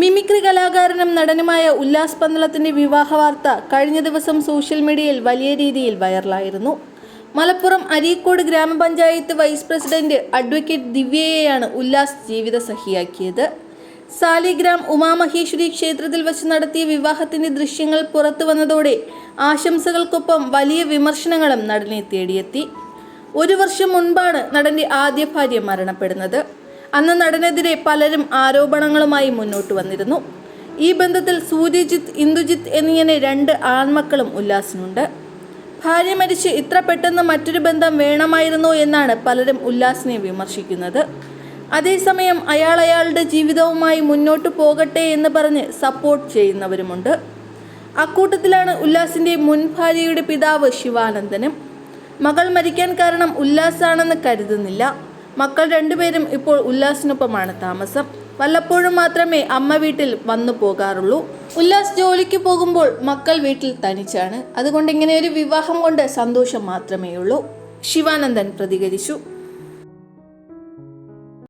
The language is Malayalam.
മിമിക്രി കലാകാരനും നടനുമായ ഉല്ലാസ് പന്തളത്തിന്റെ വിവാഹ വാർത്ത കഴിഞ്ഞ ദിവസം സോഷ്യൽ മീഡിയയിൽ വലിയ രീതിയിൽ വൈറലായിരുന്നു. Malappuram Areekode grama panchayat vice president advocate ദിവ്യയെയാണ് Ullas ജീവിത സഹിയാക്കിയത് സാലിഗ്രാം ഉമാമഹേശ്വരി ക്ഷേത്രത്തിൽ വച്ച് നടത്തിയ വിവാഹത്തിന്റെ ദൃശ്യങ്ങൾ പുറത്തു വന്നതോടെ ആശംസകൾക്കൊപ്പം വലിയ വിമർശനങ്ങളും നടനെ തേടിയെത്തി. ഒരു വർഷം മുൻപാണ് നടന്റെ ആദ്യ ഭാര്യ മരണപ്പെടുന്നത്. അന്ന് നടനെതിരെ പലരും ആരോപണങ്ങളുമായി മുന്നോട്ട് വന്നിരുന്നു. ഈ ബന്ധത്തിൽ സൂര്യജിത്ത് ഇന്ദുജിത്ത് എന്നിങ്ങനെ രണ്ട് ആൺമക്കളും ഉല്ലാസിനുണ്ട്. ഭാര്യ മരിച്ച് ഇത്ര പെട്ടെന്ന് മറ്റൊരു ബന്ധം വേണമായിരുന്നോ എന്നാണ് പലരും ഉല്ലാസിനെ വിമർശിക്കുന്നത്. അതേസമയം അയാൾ അയാളുടെ ജീവിതവുമായി മുന്നോട്ട് പോകട്ടെ എന്ന് പറഞ്ഞ് സപ്പോർട്ട് ചെയ്യുന്നവരുമുണ്ട്. അക്കൂട്ടത്തിലാണ് ഉല്ലാസിന്റെ മുൻ ഭാര്യയുടെ പിതാവ് ശിവാനന്ദനും. മകൾ മരിക്കാൻ കാരണം ഉല്ലാസാണെന്ന് കരുതുന്നില്ല. മക്കൾ രണ്ടുപേരും ഇപ്പോൾ ഉല്ലാസിനൊപ്പമാണ് താമസം. വല്ലപ്പോഴും മാത്രമേ അമ്മ വീട്ടിൽ വന്നു പോകാറുള്ളൂ. ഉല്ലാസ് ജോലിക്ക് പോകുമ്പോൾ മക്കൾ വീട്ടിൽ തനിച്ചാണ്. അതുകൊണ്ട് ഇങ്ങനെ ഒരു വിവാഹം കൊണ്ട് സന്തോഷം മാത്രമേ ഉള്ളൂ ശിവാനന്ദൻ പ്രതികരിച്ചു.